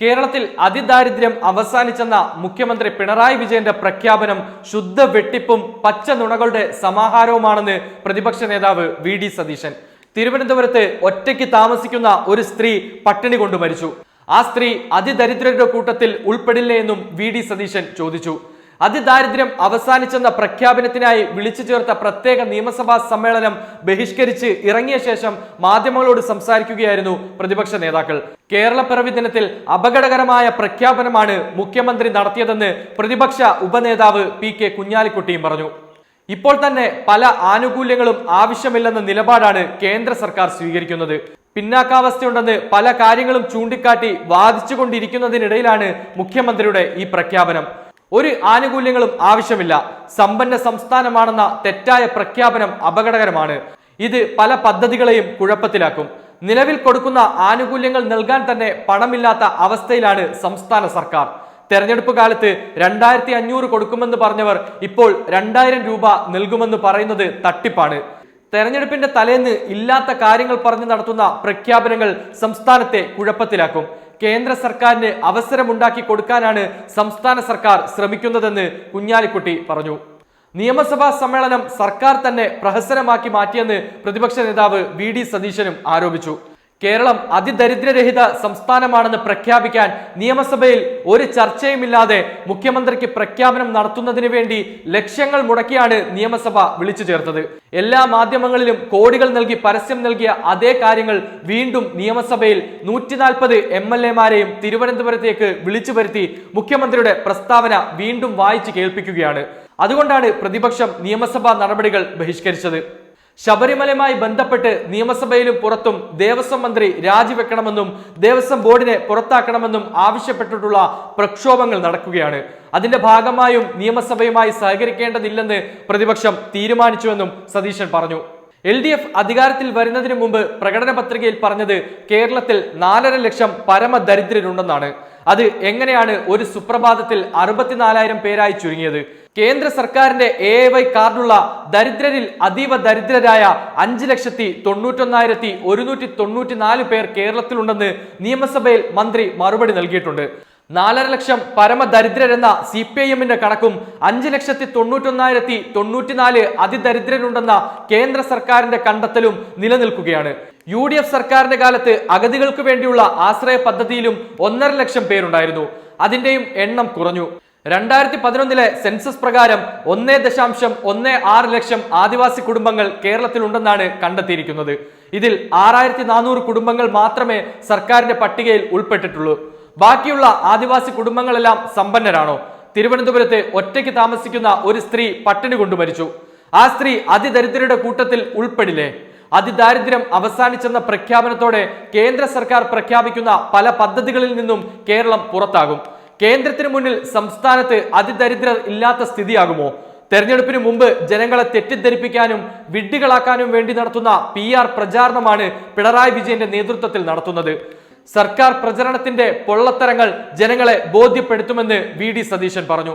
കേരളത്തിൽ അതിദാരിദ്ര്യം അവസാനിച്ചെന്ന മുഖ്യമന്ത്രി പിണറായി വിജയന്റെ പ്രഖ്യാപനം ശുദ്ധ വെട്ടിപ്പും പച്ച നുണകളുടെ സമാഹാരവുമാണെന്ന് പ്രതിപക്ഷ നേതാവ് വി ഡി സതീശൻ. തിരുവനന്തപുരത്ത് ഒറ്റയ്ക്ക് താമസിക്കുന്ന ഒരു സ്ത്രീ പട്ടിണി കൊണ്ട് മരിച്ചു. ആ സ്ത്രീ അതിദരിദ്രരുടെ കൂട്ടത്തിൽ ഉൾപ്പെടില്ലേ എന്നും വി ഡി സതീശൻ ചോദിച്ചു. അതിദാരിദ്ര്യം അവസാനിച്ചെന്ന പ്രഖ്യാപനത്തിനായി വിളിച്ചു ചേർത്ത പ്രത്യേക നിയമസഭാ സമ്മേളനം ബഹിഷ്കരിച്ച് ഇറങ്ങിയ ശേഷം മാധ്യമങ്ങളോട് സംസാരിക്കുകയായിരുന്നു പ്രതിപക്ഷ നേതാക്കൾ. കേരളപ്പിറവി ദിനത്തിൽ അപകടകരമായ പ്രഖ്യാപനമാണ് മുഖ്യമന്ത്രി നടത്തിയതെന്ന് പ്രതിപക്ഷ ഉപനേതാവ് പി കെ കുഞ്ഞാലിക്കുട്ടിയും പറഞ്ഞു. ഇപ്പോൾ തന്നെ പല ആനുകൂല്യങ്ങളും ആവശ്യമില്ലെന്ന നിലപാടാണ് കേന്ദ്ര സർക്കാർ സ്വീകരിക്കുന്നത്. പിന്നാക്കാവസ്ഥയുണ്ടെന്ന് പല കാര്യങ്ങളും ചൂണ്ടിക്കാട്ടി വാദിച്ചുകൊണ്ടിരിക്കുന്നതിനിടയിലാണ് മുഖ്യമന്ത്രിയുടെ ഈ പ്രഖ്യാപനം. ഒരു ആനുകൂല്യങ്ങളും ആവശ്യമില്ല. സമ്പന്ന സംസ്ഥാനമാണെന്ന തെറ്റായ പ്രഖ്യാപനം അപകടകരമാണ്. ഇത് പല പദ്ധതികളെയും കുഴപ്പത്തിലാക്കും. നിലവിൽ കൊടുക്കുന്ന ആനുകൂല്യങ്ങൾ നൽകാൻ തന്നെ പണമില്ലാത്ത അവസ്ഥയിലാണ് സംസ്ഥാന സർക്കാർ. തെരഞ്ഞെടുപ്പ് കാലത്ത് രണ്ടായിരത്തി അഞ്ഞൂറ് കൊടുക്കുമെന്ന് പറഞ്ഞവർ ഇപ്പോൾ രണ്ടായിരം രൂപ നൽകുമെന്ന് പറയുന്നത് തട്ടിപ്പാണ്. തെരഞ്ഞെടുപ്പിന്റെ തലേന്ന് ഇല്ലാത്ത കാര്യങ്ങൾ പറഞ്ഞു നടത്തുന്ന പ്രഖ്യാപനങ്ങൾ സംസ്ഥാനത്തെ കുഴപ്പത്തിലാക്കും. കേന്ദ്ര സർക്കാരിന് അവസരമുണ്ടാക്കി കൊടുക്കാനാണ് സംസ്ഥാന സർക്കാർ ശ്രമിക്കുന്നതെന്ന് കുഞ്ഞാലിക്കുട്ടി പറഞ്ഞു. നിയമസഭാ സമ്മേളനം സർക്കാർ തന്നെ പ്രഹസനമാക്കി മാറ്റിയെന്ന് പ്രതിപക്ഷ നേതാവ് വി ഡി സതീശനും ആരോപിച്ചു. കേരളം അതിദരിദ്രരഹിത സംസ്ഥാനമാണെന്ന് പ്രഖ്യാപിക്കാൻ നിയമസഭയിൽ ഒരു ചർച്ചയുമില്ലാതെ മുഖ്യമന്ത്രിക്ക് പ്രഖ്യാപനം നടത്തുന്നതിന് വേണ്ടി ലക്ഷ്യങ്ങൾ മുടക്കിയാണ് നിയമസഭ വിളിച്ചു ചേർത്തത്. എല്ലാ മാധ്യമങ്ങളിലും കോടികൾ നൽകി പരസ്യം നൽകിയ അതേ കാര്യങ്ങൾ വീണ്ടും നിയമസഭയിൽ നൂറ്റി നാൽപ്പത് എം എൽ എമാരെയും തിരുവനന്തപുരത്തേക്ക് വിളിച്ചു വരുത്തി മുഖ്യമന്ത്രിയുടെ പ്രസ്താവന വീണ്ടും വായിച്ചു കേൾപ്പിക്കുകയാണ്. അതുകൊണ്ടാണ് പ്രതിപക്ഷം നിയമസഭാ നടപടികൾ ബഹിഷ്കരിച്ചത്. ശബരിമലയുമായി ബന്ധപ്പെട്ട് നിയമസഭയിലും പുറത്തും ദേവസ്വം മന്ത്രി രാജിവെക്കണമെന്നും ദേവസ്വം ബോർഡിനെ പുറത്താക്കണമെന്നും ആവശ്യപ്പെട്ടിട്ടുള്ള പ്രക്ഷോഭങ്ങൾ നടക്കുകയാണ്. അതിന്റെ ഭാഗമായും നിയമസഭയുമായി സഹകരിക്കേണ്ടതില്ലെന്ന് പ്രതിപക്ഷം തീരുമാനിച്ചുവെന്നും സതീശൻ പറഞ്ഞു. എൽ ഡി എഫ് അധികാരത്തിൽ വരുന്നതിന് മുമ്പ് പ്രകടന പത്രികയിൽ പറഞ്ഞത് കേരളത്തിൽ നാലര ലക്ഷം പരമദരിദ്രരുണ്ടെന്നാണ്. അത് എങ്ങനെയാണ് ഒരു സുപ്രഭാതത്തിൽ അറുപത്തിനാലായിരം പേരായി ചുരുങ്ങിയത്? കേന്ദ്ര സർക്കാരിന്റെ എ വൈ കാർഡുള്ള ദരിദ്രരിൽ അതീവ ദരിദ്രരായ അഞ്ച് ലക്ഷത്തി തൊണ്ണൂറ്റൊന്നായിരത്തി ഒരുന്നൂറ്റി തൊണ്ണൂറ്റി നാല് പേർ കേരളത്തിലുണ്ടെന്ന് നിയമസഭയിൽ മന്ത്രി മറുപടി നൽകിയിട്ടുണ്ട്. നാലര ലക്ഷം പരമദരിദ്രരെന്ന സി പി ഐ എമ്മിന്റെ കണക്കും അഞ്ച് ലക്ഷത്തി തൊണ്ണൂറ്റൊന്നായിരത്തി തൊണ്ണൂറ്റിനാല് അതിദരിദ്രരുണ്ടെന്ന കേന്ദ്ര സർക്കാരിന്റെ കണ്ടെത്തലും നിലനിൽക്കുകയാണ്. യു ഡി എഫ് സർക്കാരിന്റെ കാലത്ത് അഗതികൾക്ക് വേണ്ടിയുള്ള ആശ്രയ പദ്ധതിയിലും ഒന്നര ലക്ഷം പേരുണ്ടായിരുന്നു. അതിന്റെയും എണ്ണം കുറഞ്ഞു. രണ്ടായിരത്തി പതിനൊന്നിലെ സെൻസസ് പ്രകാരം ഒന്നേ ദശാംശം ഒന്നേ ആറ് ലക്ഷം ആദിവാസി കുടുംബങ്ങൾ കേരളത്തിലുണ്ടെന്നാണ് കണ്ടെത്തിയിരിക്കുന്നത്. ഇതിൽ ആറായിരത്തി നാനൂറ് കുടുംബങ്ങൾ മാത്രമേ സർക്കാരിന്റെ പട്ടികയിൽ ഉൾപ്പെട്ടിട്ടുള്ളൂ. ബാക്കിയുള്ള ആദിവാസി കുടുംബങ്ങളെല്ലാം സമ്പന്നരാണോ? തിരുവനന്തപുരത്ത് ഒറ്റയ്ക്ക് താമസിക്കുന്ന ഒരു സ്ത്രീ പട്ടിണി കൊണ്ടു മരിച്ചു. ആ സ്ത്രീ അതിദരിദ്രരുടെ കൂട്ടത്തിൽ ഉൾപ്പെടില്ലേ? അതിദാരിദ്ര്യം അവസാനിച്ചെന്ന പ്രഖ്യാപനത്തോടെ കേന്ദ്ര സർക്കാർ പ്രഖ്യാപിക്കുന്ന പല പദ്ധതികളിൽ നിന്നും കേരളം പുറത്താകും. കേന്ദ്രത്തിന് മുന്നിൽ സംസ്ഥാനത്ത് അതിദരിദ്രർ ഇല്ലാത്ത സ്ഥിതിയാകുമോ? തെരഞ്ഞെടുപ്പിന് മുമ്പ് ജനങ്ങളെ തെറ്റിദ്ധരിപ്പിക്കാനും വിഡ്ഢികളാക്കാനും വേണ്ടി നടത്തുന്ന പി ആർ പ്രചാരണമാണ് പിണറായി വിജയന്റെ നേതൃത്വത്തിൽ നടത്തുന്നത്. സർക്കാർ പ്രചരണത്തിന്റെ പൊള്ളത്തരങ്ങൾ ജനങ്ങളെ ബോധ്യപ്പെടുത്തുമെന്ന് വി ഡി സതീശൻ പറഞ്ഞു